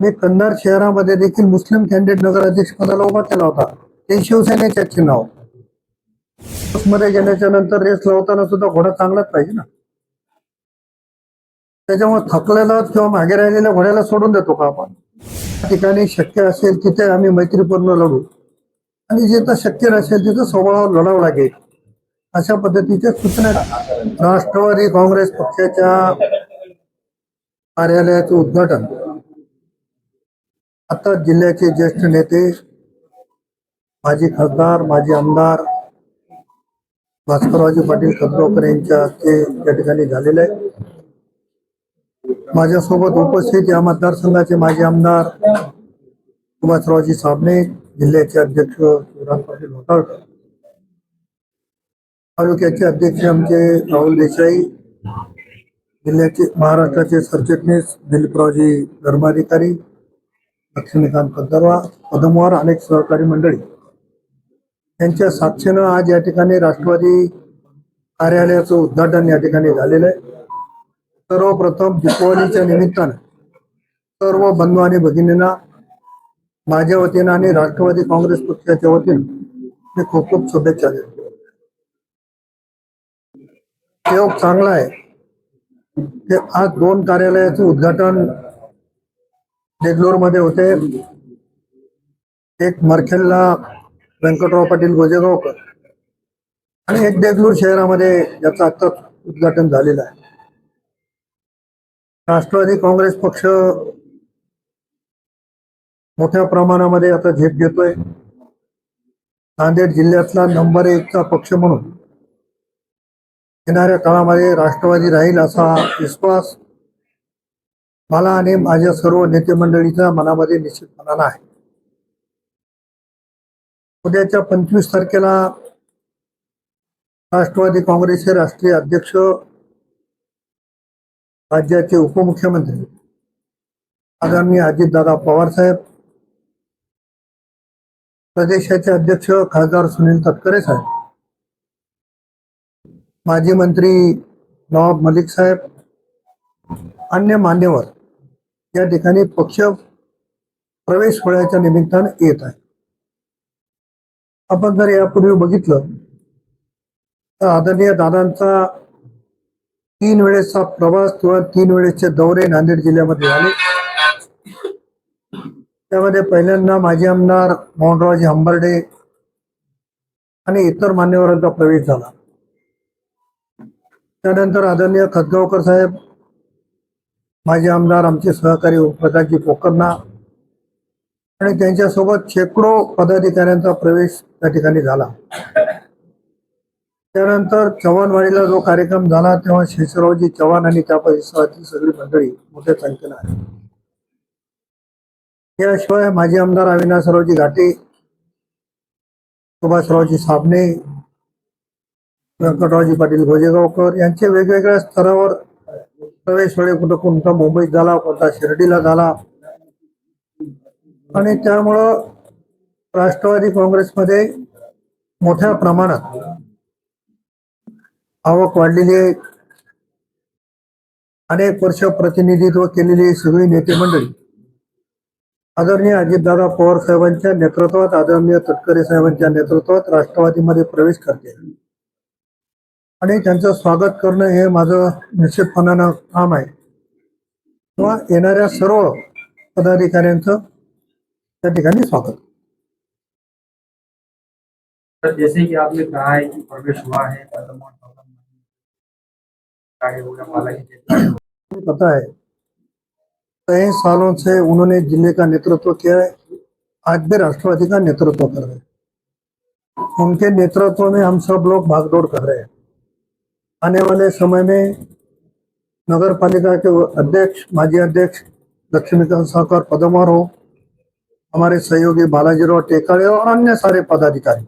मी कंधार शहरामध्ये देखील मुस्लिम कॅन्डिडेट नगराध्यक्ष पदाला उभा केला होता. ते शिवसेनेचे चिन्हमध्ये गेल्याच्यानंतर रेस लावताना सुद्धा घोडा चांगलाच पाहिजे ना. त्याच्यामुळे थकलेला किंवा मागे राहिलेल्या घोड्याला सोडून देतो का आपण? त्या ठिकाणी शक्य असेल तिथे आम्ही मैत्रीपूर्ण लढू. आणि जिथं शक्य नसेल तिथं स्वभावावर लढावं लागेल. अशा पद्धतीच्या सूचना राष्ट्रवादी काँग्रेस पक्षाच्या कार्यालयाचं उद्घाटन. आता जिल्ह्याचे ज्येष्ठ नेते माजी खासदार माजी आमदार भास्कररावजी पाटील खतगावकर यांच्या हस्ते या ठिकाणी झालेलं आहे माझ्यासोबत उपस्थित या मतदारसंघाचे माजी आमदार सुभाषरावजी साबणे जिल्ह्याचे अध्यक्ष शिवराम पाटील होताळकर तालुक्याचे अध्यक्ष आमचे राहुल देसाई जिल्ह्याचे महाराष्ट्राचे सरचिटणीस दिलीपरावजी धर्माधिकारी लक्ष्मीकांत पदरवा पदमवार अनेक सहकारी मंडळी. यांच्या साक्षीनं आज या ठिकाणी राष्ट्रवादी कार्यालयाचं उद्घाटन या ठिकाणी झालेलं आहे. सर्वप्रथम दीपावलीच्या निमित्तानं सर्व बंधू आणि भगिनींना माझ्या वतीनं आणि राष्ट्रवादी काँग्रेस पक्षाच्या वतीनं मी खूप खूप शुभेच्छा देतो. योग चांगला आहे. ते आज दोन कार्यालयाचं उद्घाटन देगलूरमध्ये होते. एक मरखेलला व्यंकटराव पाटील गोजेगावकर. आणि एक देगलूर शहरामध्ये याचं आता उद्घाटन झालेलं आहे. राष्ट्रवादी काँग्रेस पक्ष मोठ्या प्रमाणामध्ये आता झेप घेतोय. नांदेड जिल्ह्यातला नंबर एकचा पक्ष म्हणून येणाऱ्या काळामध्ये राष्ट्रवादी राहील असा विश्वास मला आणि माझ्या सर्व नेते मंडळीच्या मनामध्ये निश्चितपणानं आहे. उद्याच्या पंचवीस तारखेला राष्ट्रवादी काँग्रेसचे राष्ट्रीय अध्यक्ष राज्याचे उपमुख्यमंत्री आदरणीय अजितदादा पवार साहेब प्रदेशाचे अध्यक्ष खासदार सुनील तटकरे साहेब माजी मंत्री नवाब मलिक साहेब अन्य मान्यवर या ठिकाणी पक्ष प्रवेश होण्याच्या निमित्तानं येत आहे. आपण जर यापूर्वी बघितलं तर आदरणीय दादांचा तीन वेळेसचा प्रवास किंवा तीन वेळेसचे दौरे नांदेड जिल्ह्यामध्ये झाले. त्यामध्ये पहिल्यांदा माजी आमदार मोहनरावजी हंबर्डे आणि इतर मान्यवरांचा प्रवेश झाला. त्यानंतर आदरणीय खतगावकर साहेब माजी आमदार आमचे सहकारी प्रकाशजी पोकरना आणि त्यांच्यासोबत शेकडो पदाधिकाऱ्यांचा प्रवेश त्या ठिकाणी झाला. त्यानंतर चव्हाणवाडीला जो कार्यक्रम झाला तेव्हा शेषरावजी चव्हाण आणि त्या परिसरातील सगळी मंडळी मोठ्या संख्येनं आहे याशिवाय माजी आमदार अविनाशरावजी घाटे सुभाषरावजी साबणे व्यंकटरावजी पाटील गोजेगावकर यांचे वेगवेगळ्या स्तरावर प्रवेश वेळे कुठं कोणता मुंबईत झाला कोणता शिर्डीला झाला. आणि त्यामुळं राष्ट्रवादी काँग्रेसमध्ये मोठ्या प्रमाणात आवक वाढलेली आहे. अनेक वर्ष प्रतिनिधित्व केलेली सगळी नेते मंडळी. आदरणीय अजितदादा पवार साहेबांच्या नेतृत्वात आदरणीय तटकरे साहेबांच्या नेतृत्वात राष्ट्रवादीमध्ये प्रवेश करते. आणि त्यांचं स्वागत करणं हे माझं निश्चितपणानं काम आहे. किंवा येणाऱ्या सर्व पदाधिकाऱ्यांचं त्या ठिकाणी स्वागत. जैसे कि आपने कहा है कि प्रवेश हुआ है पता है कई सालों से उन्होंने जिले का नेतृत्व किया है आज भी राष्ट्रवादी का नेतृत्व कर रहे हैं। उनके नेतृत्व में हम सब लोग भागदौड़ कर रहे हैं। आने वाले समय में नगर पालिका के अध्यक्ष माजी अध्यक्ष लक्ष्मीकांत साहकर पदमवार हो हमारे सहयोगी बालाजीराव टेकाड़े और अन्य सारे पदाधिकारी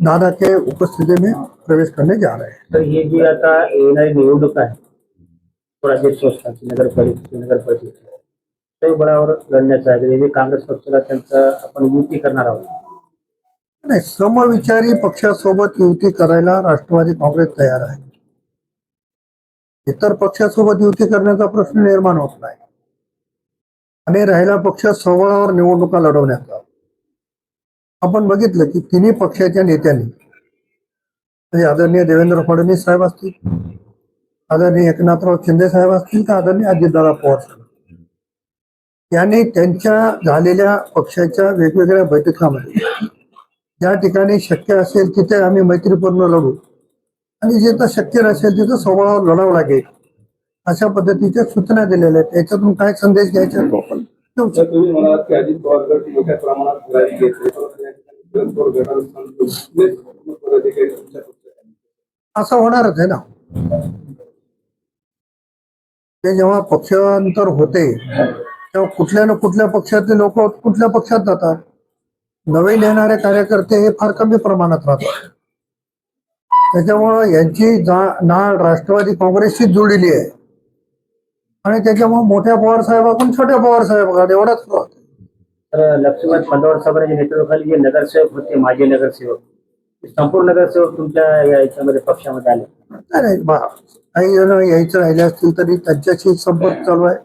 दादा के उपस्थिति में प्रवेश करने जा रहे हैं। तर हे जी आता येणारी निवडणूक आहे स्वराज्य संस्थांची नगर परिषद नगर परिषद ते बळावर लढण्याचं आहे म्हणजे काँग्रेस पक्षाला त्यांचं आपण युती करणार आहोत। नाही समविचारी पक्षासोबत युती करायला राष्ट्रवादी काँग्रेस तयार आहे। इतर पक्षासोबत युती करण्याचा प्रश्न निर्माण होत नाही. आणि राहिला पक्ष सवळावर निवडणुका लढवण्याचा. आपण बघितलं की तिन्ही पक्षाच्या नेत्यांनी म्हणजे आदरणीय देवेंद्र फडणवीस साहेब असतील आदरणीय एकनाथराव शिंदे साहेब असतील तर आदरणीय अजितदादा पवार साहेब? यांनी त्यांच्या झालेल्या पक्षाच्या वेगवेगळ्या बैठकामध्ये ज्या ठिकाणी शक्य असेल तिथे आम्ही मैत्रीपूर्ण लढू. आणि जिथं शक्य नसेल तिथं सोहळावर लढावं लागेल. अशा पद्धतीच्या सूचना दिलेल्या आहेत. याच्यातून काय संदेश घ्यायचा? तो आपण देऊ शकतो. तुमच्या पक्षात. असं होणारच आहे ना. ते जेव्हा पक्षांतर होते तेव्हा कुठल्या ना कुठल्या पक्षातले लोक कुठल्या पक्षात जातात? नवीन येणारे कार्यकर्ते हे फार कमी प्रमाणात राहतात. त्याच्यामुळं यांची जा- नाळ राष्ट्रवादी काँग्रेसशीच जोडलेली आहे. आणि त्याच्यामुळे मोठ्या पवार साहेबाकडून छोट्या पवार साहेबाकडे एवढाच फरक. तर लक्ष्मण पल्लवार साहेबांच्या नेतृत्वाखाली जे नगरसेवक होते माजी नगरसेवक संपूर्ण नगरसेवक तुमच्या याच्यामध्ये पक्षामध्ये आले. नाही काही जण यायचं राहिले असतील तरी त्यांच्याशी संपर्क चालू आहे.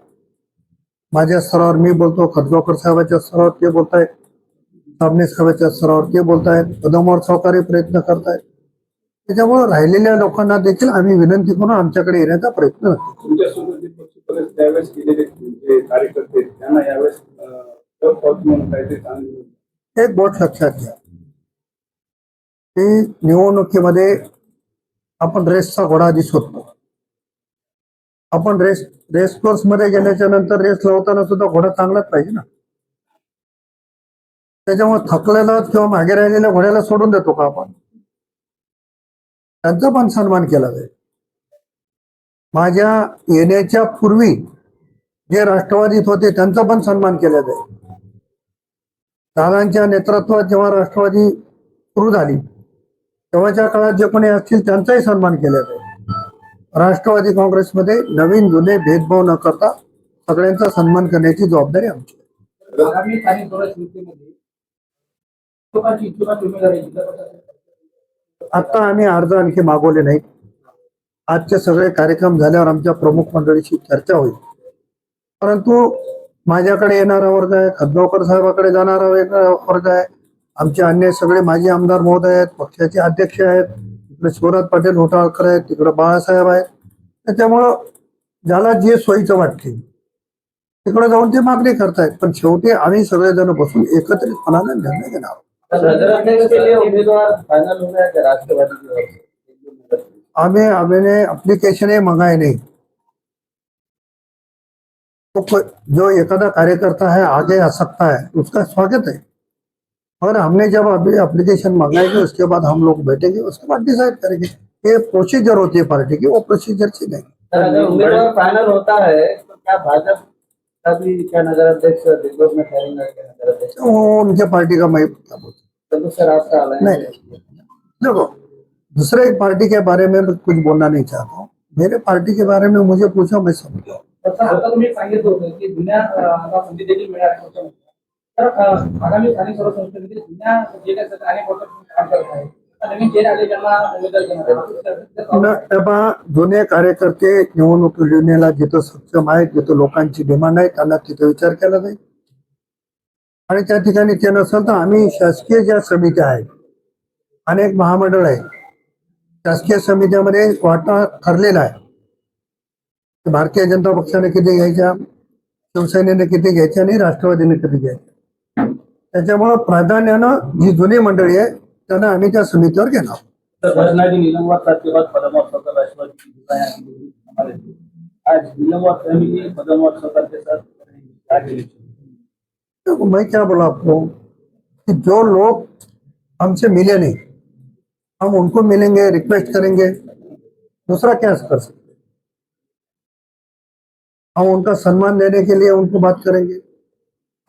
माझ्या स्तरावर मी बोलतो खतगावकर साहेबाच्या स्तरावर ते बोलतायत साबणे साहेबाच्या स्तरावर ते बोलतायत पदमावर सहकारी प्रयत्न करतायत. त्याच्यामुळे राहिलेल्या लोकांना देखील आम्ही विनंती करून आमच्याकडे येण्याचा प्रयत्न एक गोष्ट लक्षात घ्या. की निवडणुकीमध्ये आपण रेसचा घोडा आधी शोधतो आपण रेस रेस कोर्समध्ये गेल्याच्यानंतर रेस लावताना सुद्धा घोडा चांगलाच पाहिजे ना. त्याच्यामुळे थकलेला किंवा मागे राहिलेल्या घोड्याला सोडून देतो का आपण? त्यांचा पण सन्मान केला जाईल. माझ्या येण्याच्या पूर्वी जे राष्ट्रवादीत होते त्यांचा पण सन्मान केला जाईल. दादांच्या नेतृत्वात जेव्हा राष्ट्रवादी सुरू झाली तेव्हाच्या काळात जे कोणी असतील त्यांचाही सन्मान केला जाईल. राष्ट्रवादी काँग्रेसमध्ये नवीन जुने भेदभाव न करता सगळ्यांचा सन्मान करण्याची जबाबदारी आमची आहे. आता आम्ही अर्ज आणखी मागवले नाहीत. आजचे सगळे कार्यक्रम झाल्यावर आमच्या प्रमुख मंडळीशी चर्चा होईल. परंतु माझ्याकडे येणारा वर्ग आहे खदगावकर साहेबाकडे जाणारा वेगळा वर्ग आहे. आमचे अन्य सगळे माजी आमदार महोदय आहेत पक्षाचे अध्यक्ष आहेत. इकडे शिवराज पाटील होटाळकर आहेत तिकडे बाळासाहेब आहेत. त्याच्यामुळं ज्याला जे सोयीचं वाटते तिकडे जाऊन ते मागणी करतायत. पण शेवटी आम्ही सगळेजण बसून एकत्रितपणाने निर्णय घेणार आहोत. नगराध्यक्ष के लिए उम्मीदवार फाइनल हो गया क्या राष्ट्रवादी की ओर से? हमें हमने एप्लीकेशन ही मंगाए नहीं तो कोई- जो एखादा कार्यकर्ता है आगे आ सकता है उसका स्वागत है और हमने जब अभी एप्लीकेशन मंगाएंगे उसके बाद हम लोग बैठेंगे उसके बाद डिसाइड करेंगे ये प्रोसीजर होती है पार्टी की वो प्रोसीजर से नहीं सर अगर उम्मीदवार फाइनल होता है तो क्या भाजपा का भी क्या नगराध्यक्ष दिग्गज में ठहरेंगे क्या नगराध्यक्ष तो वो उनके पार्टी का मैं क्या बोलता चंदू सर आपका हूं। नहीं नहीं देखो दूसरे एक पार्टी के बारे में कुछ बोलना नहीं चाहता हूँ। मेरे पार्टी के बारे में मुझे पूछा मैं समझा आहे आहे. न तेव्हा जुने कार्यकर्ते निवडणूक लढवण्याला जिथं सक्षम आहेत जिथं लोकांची डिमांड आहे त्यांना तिथं विचार केला जाईल। आणि त्या ठिकाणी ते नसेल तर आम्ही शासकीय ज्या समित्या आहेत अनेक महामंडळ आहेत शासकीय समित्यामध्ये वाटा ठरलेला आहे. भारतीय जनता पक्षाने किती घ्यायच्या शिवसेनेने किती घ्यायच्या आणि राष्ट्रवादीने किती घ्यायच्या त्याच्यामुळं प्राधान्यानं जी जुनी मंडळी आहे त्यांना आम्ही त्या समितीवर घेणार राष्ट्रवादी आज नीलमवार फैमिली पदमवार सरकार के साथ आगे तो मैं क्या बोला आपको कि जो लोग हमसे मिले नहीं हम उनको मिलेंगे रिक्वेस्ट करेंगे दूसरा क्या कर सकते हम उनका सम्मान देने के लिए उनको बात करेंगे।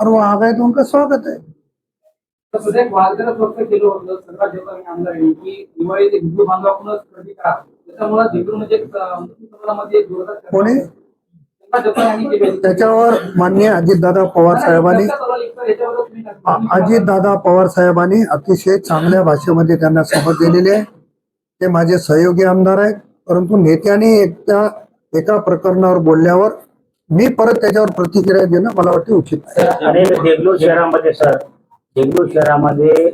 और वो आ गए तो उनका स्वागत है। तर सध्या वादग्रस्त वक्त केलं होतं सर्वात जेव्हा आमदार यांनी की दिवाळी ते हिंदू बांधवाकडूनच खरेदी करा। त्याच्यामुळे झेंडू म्हणजे समाजामध्ये एक जोरदार चर्चा कोणी त्याच्यावर माननीय अजितदादा पवार साहेबांनी अजितदादा पवार साहेबांनी अतिशय चांगल्या भाषेमध्ये त्यांना समज दिलेली आहे. ते माझे सहयोगी आमदार आहेत. परंतु नेत्यांनी एकदा एका प्रकरणावर बोलल्यावर मी परत त्याच्यावर प्रतिक्रिया देणं मला वाटते उचित आहे शहरामध्ये सर देगलूर शहरामध्ये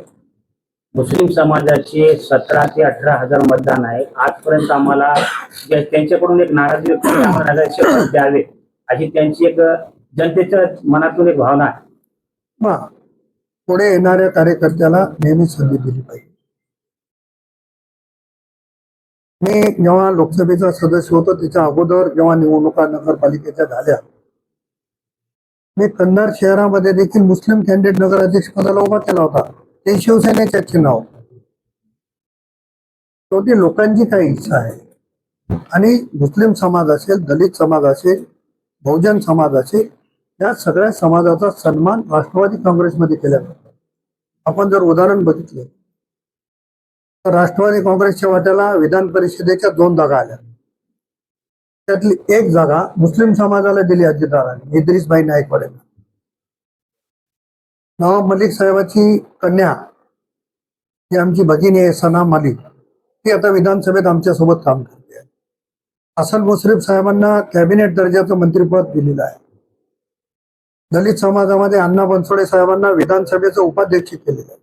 मुस्लिम समाजाचे सतरा ते अठरा हजार मतदान आहे. आजपर्यंत आम्हाला जे- त्यांच्याकडून एक नाराजी व्यक्त आम्हाला द्यावे अशी त्यांची एक जनतेच्या मनातून एक भावना आहे. पुढे येणाऱ्या कार्यकर्त्याला नेहमी संधी दिली पाहिजे. मी जेव्हा लोकसभेचा सदस्य होतो त्याच्या अगोदर जेव्हा निवडणुका नगरपालिकेच्या झाल्या मी कन्नड शहरामध्ये देखील मुस्लिम कॅन्डिडेट नगराध्यक्ष पदाला उभा केला होता. ते शिवसेनेच्या नाव शेवटी लोकांची काय इच्छा आहे. आणि मुस्लिम समाज असेल दलित समाज असेल बहुजन समाज असेल या सगळ्या समाजाचा सन्मान राष्ट्रवादी काँग्रेसमध्ये केला जातो. आपण जर उदाहरण बघितलं तर राष्ट्रवादी काँग्रेसच्या वाट्याला विधान परिषदेच्या दोन जागा आल्या. त्यातली एक जागा मुस्लिम समाजाला दिली अजितदारांनी इद्रिसबाई नाईकवाडे नवाब मलिक साहेबाची कन्या ही आमची भगिनी आहे सना मालिक. ती आता विधानसभेत आमच्यासोबत काम करते हसन मुश्रीफ साहेबांना कॅबिनेट दर्जाचं मंत्रिपद दिलेलं आहे. दलित समाजामध्ये अण्णा बनसोडे साहेबांना विधानसभेचं उपाध्यक्ष केलेलं आहे.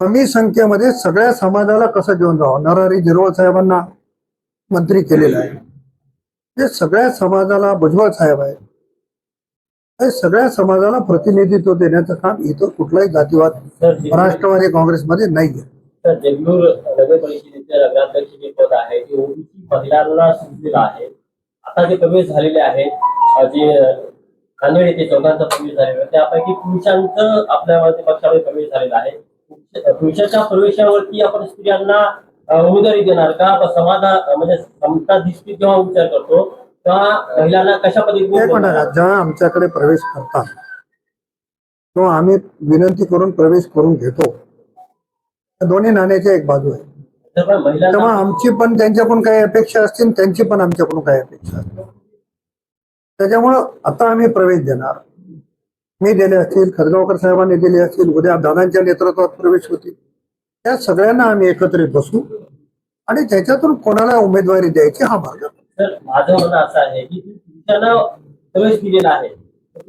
कमी संख्येमध्ये सगळ्या समाजाला कसं घेऊन जावं? नरहरी झिरवळ साहेबांना मंत्री केलेलं आहे. हे सगळ्या समाजाला भुजबळ साहेब आहे हे सगळ्या समाजाला प्रतिनिधित्व देण्याचं काम इथं कुठलाही जातीवाद राष्ट्रवादी काँग्रेसमध्ये नाहीये. सर देगलूर नगर परिषदेचे नगराध्यक्ष जे पद आहे ते ओबीसी महिलांना सुटलेलं आहे. आता जे प्रवेश झालेले आहेत जे नांदेड येथे चौघांचा प्रवेश झालेला त्यापैकी पुरुषांचं आपल्या मध्ये पक्षामध्ये प्रवेश झालेला आहे. पुरुष- पुरुषाच्या प्रवेशावरती आपण स्त्रियांना उमेदवारी देणार का? समाजा अ, म्हणजे समता दिसती जेव्हा विचार करतो. तेव्हा कशा पद्धतीने जेव्हा आमच्याकडे प्रवेश करतात तेव्हा आम्ही विनंती करून प्रवेश करून घेतो. दोन्ही नाण्याच्या एक बाजू आहे. तेव्हा आमची पण त्यांच्याकडून काही अपेक्षा असतील त्यांची पण आमच्याकडून काही अपेक्षा असतील. त्याच्यामुळं आता आम्ही प्रवेश देणार. मी दिले असतील खरगावकर साहेबांनी दिले असतील उद्या दादांच्या नेतृत्वात प्रवेश होतील. त्या सगळ्यांना आम्ही एकत्रित बसू आणि त्याच्यातून कोणाला उमेदवारी द्यायची हा मार्ग तर माझं म्हणणं असं आहे की पुरुषांना प्रवेश दिलेला आहे.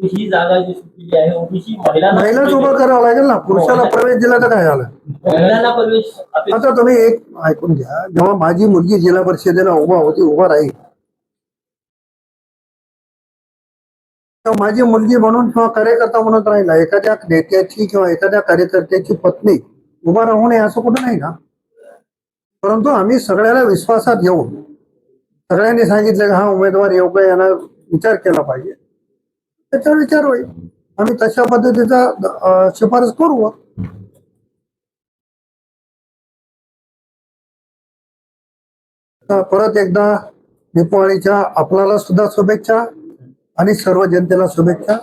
ही जागा जी सुटलेली आहे ओबीसी महिलांना महिलाच उभं करावं लागेल ना. पुरुषाला प्रवेश दिला तर काय झालं? महिलांना प्रवेश आता तुम्ही एक ऐकून घ्या. जेव्हा माझी मुलगी जिल्हा परिषदेला उभा होती उभा राहील. माझी मुलगी म्हणून किंवा कार्यकर्ता म्हणून राहिला एखाद्या नेत्याची किंवा एखाद्या कार्यकर्त्याची पत्नी उभा राहू नये असं कुठं नाही ना? परंतु आम्ही सगळ्याला विश्वासात घेऊन सगळ्यांनी सांगितलं की हा उमेदवार योग्य यांना विचार केला पाहिजे. त्याच्यावर विचार होईल. आम्ही तशा पद्धतीचा शिफारस करू. परत एकदा दीपावलीच्या आपल्याला सुद्धा शुभेच्छा आणि सर्व जनतेला शुभेच्छा.